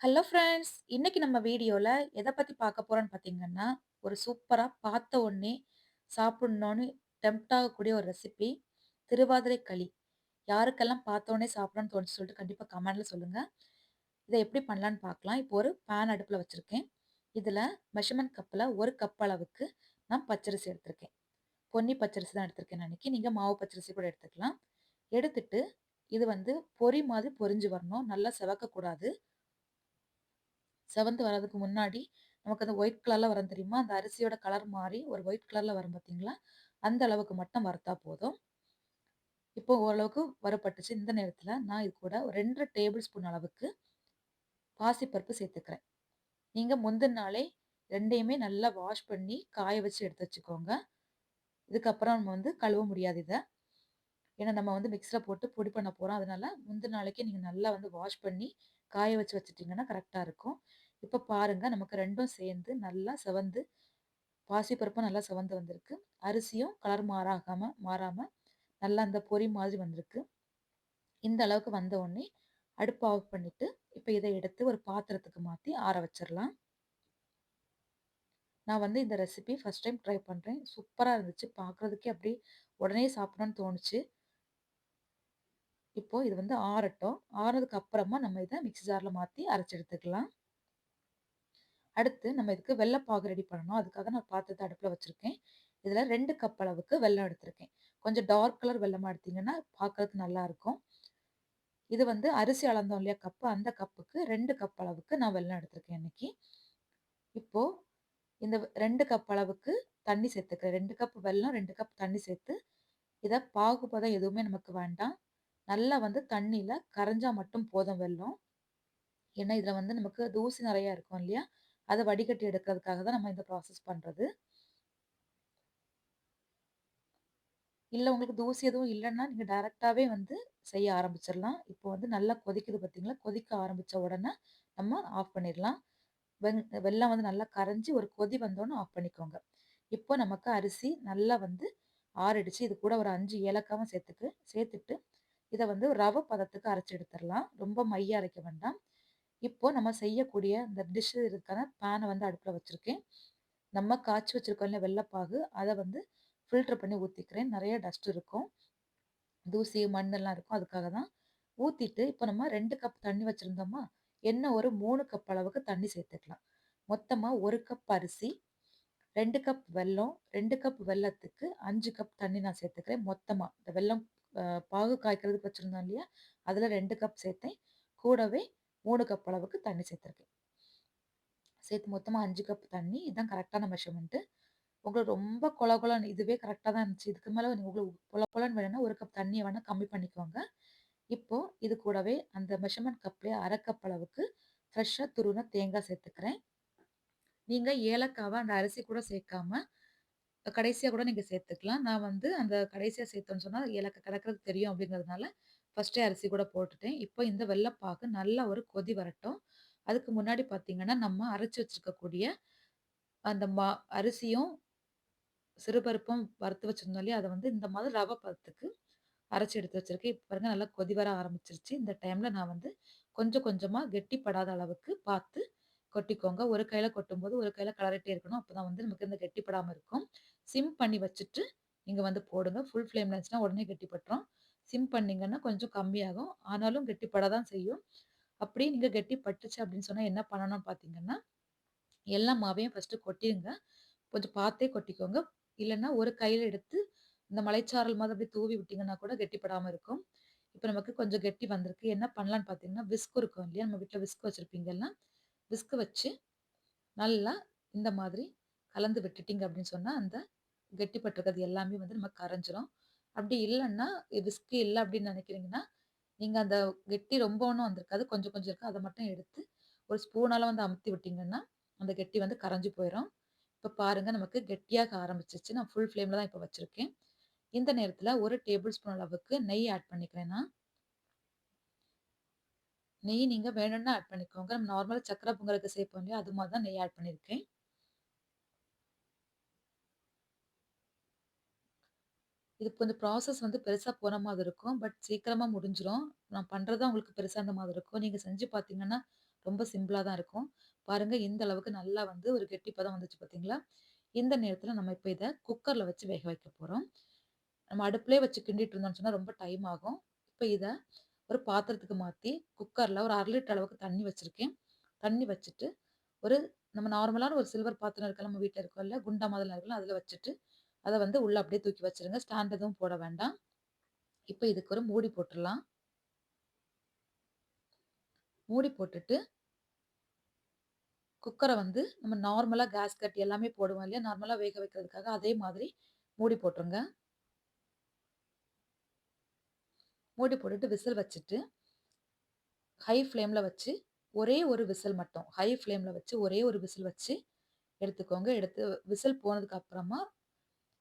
Hello friends! இன்னைக்கு நம்ம வீடியோவில் எதை பற்றி பார்க்க போகிறோன்னு பார்த்தீங்கன்னா, ஒரு சூப்பராக பார்த்த உடனே சாப்பிடணும்னு டெம்ப்ட் ஆகக்கூடிய ஒரு ரெசிபி திருவாதிரை களி. யாருக்கெல்லாம் பார்த்த சாப்பிடணும்னு தோணுச்சு சொல்லிட்டு கண்டிப்பாக கமெண்ட்டில் சொல்லுங்கள் இதை எப்படி பண்ணலான்னு பார்க்கலாம். இப்போ ஒரு பேன் அடுப்பில் வச்சுருக்கேன் இதில் மெஷர்மெண்ட் கப்பில் ஒரு கப் அளவுக்கு நான் பச்சரிசி எடுத்திருக்கேன். பொன்னி பச்சரிசி தான் எடுத்திருக்கேன் நான் நீங்கள் மாவு பச்சரிசி கூட எடுத்துக்கலாம். எடுத்துட்டு இது வந்து பொரி மாதிரி பொரிஞ்சு வரணும். நல்லா செவக்கக்கூடாது. செவந்து வர்றதுக்கு முன்னாடி நமக்கு அந்த ஒயிட் கலர்ல வரும் தெரியுமா? அந்த அரிசியோட கலர் மாறி ஒரு ஒயிட் கலர்ல வரும் பார்த்தீங்களா? அந்த அளவுக்கு மட்டும் வறுத்தா போதும். இப்போ ஓரளவுக்கு வரப்பட்டுச்சு இந்த நேரத்தில் நான் இது கூட ஒரு ரெண்டு டேபிள் ஸ்பூன் அளவுக்கு பாசிப்பருப்பு சேர்த்துக்கிறேன். நீங்கள் முந்தின நாளே ரெண்டையுமே நல்லா வாஷ் பண்ணி காய வச்சு எடுத்து வச்சுக்கோங்க. இதுக்கப்புறம் நம்ம வந்து கழுவ முடியாது இதை ஏன்னா நம்ம வந்து மிக்ஸில போட்டு பொடி பண்ண போகிறோம் அதனால முந்தின நாளைக்கே நீங்கள் நல்லா வந்து வாஷ் பண்ணி காய வச்சு வச்சுட்டிங்கன்னா கரெக்டாக இருக்கும். இப்போ பாருங்க நமக்கு ரெண்டும் சேர்ந்து நல்லா செவந்து பாசிப்பருப்பும் நல்லா செவந்து வந்திருக்கு. அரிசியும் கலர் மாறாகாமல் மாறாமல் நல்லா அந்த பொரி மாதிரி வந்திருக்கு. இந்த அளவுக்கு வந்த உடனே அடுப்பு ஆஃப் பண்ணிவிட்டு இப்போ இதை எடுத்து ஒரு பாத்திரத்துக்கு மாற்றி ஆற வச்சிடலாம் நான் வந்து இந்த ரெசிபி ஃபர்ஸ்ட் டைம் ட்ரை பண்ணுறேன் சூப்பராக இருந்துச்சு. பார்க்குறதுக்கே அப்படியே உடனே சாப்பிடணும்னு தோணுச்சு. இப்போது இது வந்து ஆறட்டும். ஆறுனதுக்கு அப்புறமா நம்ம இதை மிக்சி ஜாரில் மாற்றி அரைச்சி எடுத்துக்கலாம். அடுத்து நம்ம இதுக்கு வெள்ளைப்பாகு பாகு ரெடி பண்ணணும். அதுக்காக நான் பாத்திரத்தை அடுப்பில் வச்சுருக்கேன் இதில் ரெண்டு கப் அளவுக்கு வெல்லம் எடுத்திருக்கேன். கொஞ்சம் டார்க் கலர் வெள்ளமாக எடுத்திங்கன்னா பார்க்கறதுக்கு நல்லாயிருக்கும் இது வந்து அரிசி அளந்தோம் இல்லையா கப்பு, அந்த கப்புக்கு ரெண்டு கப் அளவுக்கு நான் வெல்லம் எடுத்திருக்கேன் இன்னைக்கு. இப்போது இந்த ரெண்டு கப் அளவுக்கு தண்ணி சேர்த்துக்கிறேன். ரெண்டு கப் வெல்லம், ரெண்டு கப் தண்ணி சேர்த்து, இதை பாகுபதம் எதுவுமே நமக்கு வேண்டாம். நல்லா வந்து தண்ணியில் கரைஞ்சால் மட்டும் போதும் வெல்லம். ஏன்னா இதில் வந்து நமக்கு தூசி நிறையா இருக்கும் இல்லையா? அதை வடிகட்டி எடுக்கிறதுக்காக தான் நம்ம இந்த ப்ராசஸ் பண்ணுறது இல்லை உங்களுக்கு தூசி எதுவும் இல்லைன்னா நீங்கள் டைரெக்டாகவே வந்து செய்ய ஆரம்பிச்சிடலாம் இப்போ வந்து நல்லா கொதிக்குது பார்த்தீங்களா? கொதிக்க ஆரம்பித்த உடனே நம்ம ஆஃப் பண்ணிடலாம் வெங் வெல்லம் வந்து நல்லா கரைஞ்சி ஒரு கொதி வந்தோனே ஆஃப் பண்ணிக்கோங்க. இப்போ நமக்கு அரிசி நல்லா வந்து ஆறடிச்சு இது கூட ஒரு அஞ்சு ஏலக்காவும் சேர்த்துக்கு சேர்த்துட்டு, இதை வந்து ரவ பதத்துக்கு அரைச்சி எடுத்துடலாம் ரொம்ப மைய அரைக்க வேண்டாம். இப்போ நம்ம செய்யக்கூடிய இந்த டிஷ் இருக்கான பேனை வந்து அடுப்பில் வச்சுருக்கேன் நம்ம காய்ச்சி வச்சுருக்கோம் இல்லை வெள்ளைப்பாகு அதை வந்து ஃபில்டர் பண்ணி ஊற்றிக்கிறேன் நிறைய டஸ்ட் இருக்கும். தூசி, மண்ணெல்லாம் இருக்கும். அதுக்காக தான். ஊற்றிட்டு இப்போ நம்ம ரெண்டு கப் தண்ணி வச்சுருந்தோமா என்ன ஒரு மூணு கப் அளவுக்கு தண்ணி சேர்த்துக்கலாம். மொத்தமாக ஒரு கப் அரிசி, ரெண்டு கப் வெல்லம், ரெண்டு கப் வெல்லத்துக்கு அஞ்சு கப் தண்ணி நான் சேர்த்துக்கிறேன். மொத்தமாக இந்த வெல்லம் பாகு காய்க்கிறதுக்கு வச்சுருந்தோம் இல்லையா? அதில் ரெண்டு கப் சேர்த்தேன். கூடவே மூணு கப் அளவுக்கு தண்ணி சேர்த்துருக்கேன். சேர்த்து மொத்தமாக அஞ்சு கப் தண்ணி. இதுதான் கரெக்டான மெஷர்மெண்ட்டு உங்களுக்கு ரொம்ப கொல கொலன்னு இதுவே கரெக்டாக தான் இருந்துச்சு. இதுக்கு மேலே உங்களுக்கு பொல கொலன்னு வேணும்னா ஒரு கப் தண்ணியை வேணால் கம்மி பண்ணிக்கோங்க. இப்போது இது கூடவே அந்த மெஷர்மெண்ட் கப்லேயே அரை கப் அளவுக்கு ஃப்ரெஷ்ஷாக துருன தேங்காய் சேர்த்துக்கிறேன். நீங்கள் ஏலக்காவை அந்த அரிசி கூட சேர்க்காம, கடைசியாக கூட நீங்கள் சேர்த்துக்கலாம். நான் வந்து அந்த கடைசியாக சேர்த்தோன்னு சொன்னால் எனக்கு கிடக்கிறது தெரியும் அப்படிங்கிறதுனால, ஃபர்ஸ்ட்டே அரிசி கூட போட்டுட்டேன். இப்போ இந்த வெள்ளைப்பாக்கு நல்லா ஒரு கொதி வரட்டும். அதுக்கு முன்னாடி பார்த்தீங்கன்னா, நம்ம அரைச்சி வச்சிருக்கக்கூடிய அந்த மா அரிசியும், சிறுபருப்பும் வறுத்து வச்சிருந்தோம் இல்லையா? அதை வந்து இந்த மாதிரி ரவ பதத்துக்கு அரைச்சி எடுத்து வச்சுருக்கேன் இப்போ பாருங்க நல்லா கொதி வர ஆரம்பிச்சிருச்சு இந்த டைமில் நான் வந்து கொஞ்சம் கொஞ்சமாக கெட்டிப்படாத அளவுக்கு பார்த்து கொட்டிக்கோங்க. ஒரு கையில் கொட்டும்போது, ஒரு கையில் கலரிட்டே இருக்கணும். அப்போ தான் வந்து நமக்கு இந்த கெட்டிப்படாமல் இருக்கும். சிம் பண்ணி வச்சுட்டு நீங்கள் வந்து போடுங்க. ஃபுல் ஃப்ளேம்ல இருந்துச்சுன்னா உடனே கெட்டிப்பட்டுரும். சிம் பண்ணிங்கன்னா கொஞ்சம் கம்மியாகும். ஆனாலும் கெட்டிப்பட தான் செய்யும். அப்படியே நீங்கள் கெட்டி பட்டுச்சு அப்படின்னு சொன்னால் என்ன பண்ணணும்னு பார்த்தீங்கன்னா, எல்லா மாவையும் ஃபஸ்ட்டு கொட்டிடுங்க கொஞ்சம் பார்த்தே கொட்டிக்கோங்க. இல்லைன்னா ஒரு கையில் எடுத்து இந்த மலைச்சாரல் மாதிரி அப்படியே தூவி விட்டிங்கன்னா கூட கெட்டிப்படாமல் இருக்கும். இப்போ நமக்கு கொஞ்சம் கெட்டி வந்திருக்கு. என்ன பண்ணலான்னு பார்த்தீங்கன்னா, விஸ்க் இருக்கும் இல்லையா? நம்ம வீட்டில் விஸ்க் வச்சிருப்பீங்கல்ல. விஸ்கு வச்சு நல்லா இந்த மாதிரி கலந்து விட்டுட்டிங்க அப்படின்னு சொன்னால் அந்த கெட்டிப்பட்டிருக்கிறது எல்லாமே வந்து நமக்கு கரைஞ்சிரும். அப்படி இல்லைன்னா விஸ்கு இல்லை அப்படின்னு நினைக்கிறீங்கன்னா, நீங்கள் அந்த கெட்டி ரொம்ப ஒன்றும் வந்திருக்காது. கொஞ்சம் கொஞ்சம் இருக்கா அதை மட்டும் எடுத்து ஒரு ஸ்பூனால வந்து அமுத்தி விட்டிங்கன்னா அந்த கெட்டி வந்து கரைஞ்சு போயிடும் இப்போ பாருங்கள் நமக்கு கெட்டியாக ஆரம்பிச்சிச்சு நான் ஃபுல் ஃப்ளேமில் தான் இப்போ வச்சுருக்கேன் இந்த நேரத்தில் ஒரு டேபிள் ஸ்பூன் அளவுக்கு நெய் ஆட் பண்ணிக்கிறேன் நான். நெய் நீங்கள் வேணும்னா ஆட் பண்ணிக்கோங்க. நம்ம நார்மலாக சக்கரை பொங்கலுக்கு சேர்ப்போம் இல்லையா? அது மாதிரி தான் நெய் ஆட் பண்ணியிருக்கேன். இது கொஞ்சம் ப்ராசஸ் வந்து பெருசாக போன மாதிரி இருக்கும். பட் சீக்கிரமாக முடிஞ்சிடும் நான் பண்ணுறது தான் உங்களுக்கு பெருசாக இருந்த மாதிரி இருக்கும். நீங்கள் செஞ்சு பார்த்தீங்கன்னா, ரொம்ப சிம்பிளாக தான் இருக்கும். பாருங்கள் இந்த அளவுக்கு நல்லா வந்து ஒரு கெட்டிப்பதம் வந்துச்சு பார்த்தீங்களா? இந்த நேரத்தில் நம்ம இப்போ இதை குக்கரில் வச்சு வேக வைக்க போகிறோம் நம்ம அடுப்புலேயே வச்சு கிண்டிட்டு இருந்தோம்னு சொன்னால் ரொம்ப டைம் ஆகும். இப்போ இதை ஒரு பாத்திரத்துக்கு மாற்றி குக்கரில் ஒரு அரை லிட்டர் அளவுக்கு தண்ணி வச்சுருக்கேன் தண்ணி வச்சுட்டு, ஒரு நம்ம நார்மலான ஒரு சில்வர் பாத்திரம் இருக்கலாம் நம்ம வீட்டில் இருக்கோம்ல குண்டா மாதிரி இருக்கலாம் அதில் வச்சுட்டு, அதை வந்து உள்ளே அப்படியே தூக்கி வச்சுருங்க. ஸ்டாண்ட் எதுவும் போட வேண்டாம். இப்போ இதுக்கு ஒரு மூடி போட்டுடலாம் மூடி போட்டுட்டு குக்கரை வந்து நம்ம நார்மலாக கேஸ் கட் எல்லாமே போடுவோம் இல்லையா? நார்மலாக வேக வைக்கிறதுக்காக அதே மாதிரி மூடி போட்டுருங்க. மூடி போட்டுட்டு விசில் வச்சுட்டு, ஹை ஃப்ளேமில் வச்சு ஒரே ஒரு விசில் மட்டும். ஹை ஃப்ளேமில் வச்சு ஒரே ஒரு விசில் வச்சு எடுத்துக்கோங்க. எடுத்து விசில் போனதுக்கு அப்புறமா,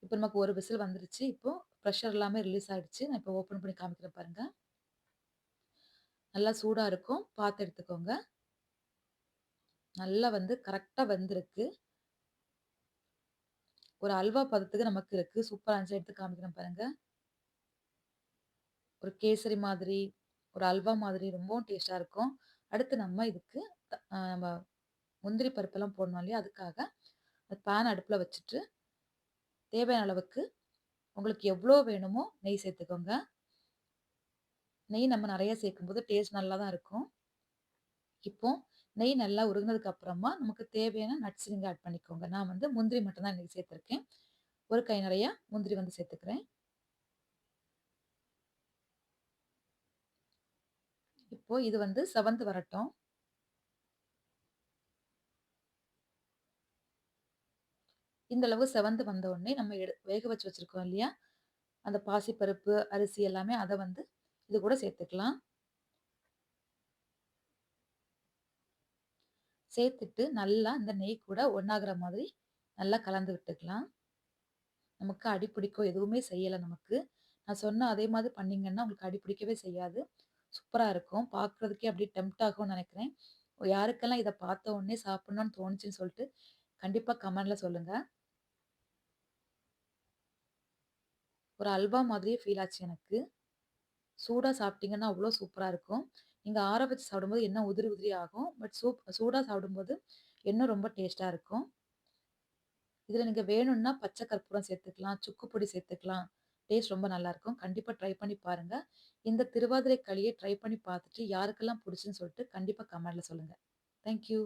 இப்போ நமக்கு ஒரு விசில் வந்துருச்சு. இப்போ ப்ரெஷர் எல்லாமே ரிலீஸ் ஆகிடுச்சு நான் இப்போ ஓப்பன் பண்ணி காமிக்கிறேன் பாருங்க. நல்லா சூடாக இருக்கும். பார்த்து எடுத்துக்கோங்க. நல்லா வந்து கரெக்டாக வெந்திருக்கு. ஒரு அல்வா பதத்துக்கு நமக்கு இருக்குது சூப்பராக இருந்துச்சு. எடுத்து காமிக்கிறேன் பாருங்கள் ஒரு கேசரி மாதிரி, ஒரு அல்வா மாதிரி ரொம்பவும் டேஸ்ட்டாக இருக்கும். அடுத்து நம்ம இதுக்கு நம்ம முந்திரி பருப்பெல்லாம் போடணும் இல்லையா? அதுக்காக பேன் அடுப்பில் வச்சுட்டு, தேவையான அளவுக்கு உங்களுக்கு எவ்வளோ வேணுமோ நெய் சேர்த்துக்கோங்க. நெய் நம்ம நிறைய சேர்க்கும்போது டேஸ்ட் நல்லா தான் இருக்கும். இப்போ நெய் நல்லா உருகுனதுக்கு அப்புறமா, நமக்கு தேவையான நட்ஸ் நீங்கள் ஆட் பண்ணிக்கோங்க. நான் வந்து முந்திரி மட்டும்தான் இன்றைக்கி சேர்த்துருக்கேன். ஒரு கை நிறையா முந்திரி வந்து சேர்த்துக்கிறேன். இப்போ இது வந்து செவந்து வரட்டும். இந்த அளவு செவந்து வந்த உடனே நம்ம எடு வேக வச்சு வச்சிருக்கோம் இல்லையா? அந்த பாசிப்பருப்பு, அரிசி எல்லாமே அதை வந்து இது கூட சேர்த்துக்கலாம். சேர்த்துட்டு நல்லா இந்த நெய் கூட ஒன்றாகிற மாதிரி நல்லா கலந்து விட்டுக்கலாம். நமக்கு அடி பிடிக்கும் எதுவுமே செய்யலை நமக்கு. நான் சொன்ன அதே மாதிரி பண்ணிங்கன்னா உங்களுக்கு அடி பிடிக்கவே செய்யாது. சூப்பராக இருக்கும். பார்க்குறதுக்கே அப்படியே டெம்ட் ஆகும்னு நினைக்கிறேன் யாருக்கெல்லாம் இதை பார்த்த உடனே சாப்பிட்ணுன்னு தோணுச்சுன்னு சொல்லிட்டு, கண்டிப்பாக கமெண்டில் சொல்லுங்கள் ஒரு அல்வா மாதிரியே ஃபீல் ஆச்சு எனக்கு. சூடாக சாப்பிட்டீங்கன்னா, அவ்வளோ சூப்பராக இருக்கும். நீங்கள் ஆற வச்சு சாப்பிடும்போது என்ன உதிரி உதிரி ஆகும். பட் சூப் சூடாக சாப்பிடும்போது இன்னும் ரொம்ப டேஸ்ட்டாக இருக்கும். இதில் நீங்கள் வேணும்னா பச்சை கற்பூரம் சேர்த்துக்கலாம், சுக்கு பொடி சேர்த்துக்கலாம். டேஸ்ட் ரொம்ப நல்லாயிருக்கும் கண்டிப்பாக ட்ரை பண்ணி பாருங்கள் இந்த திருவாதிரை களியை ட்ரை பண்ணி பார்த்துட்டு யாருக்கெல்லாம் பிடிச்சின்னு சொல்லிட்டு கண்டிப்பாக கமெண்டில் சொல்லுங்கள் தேங்க் யூ.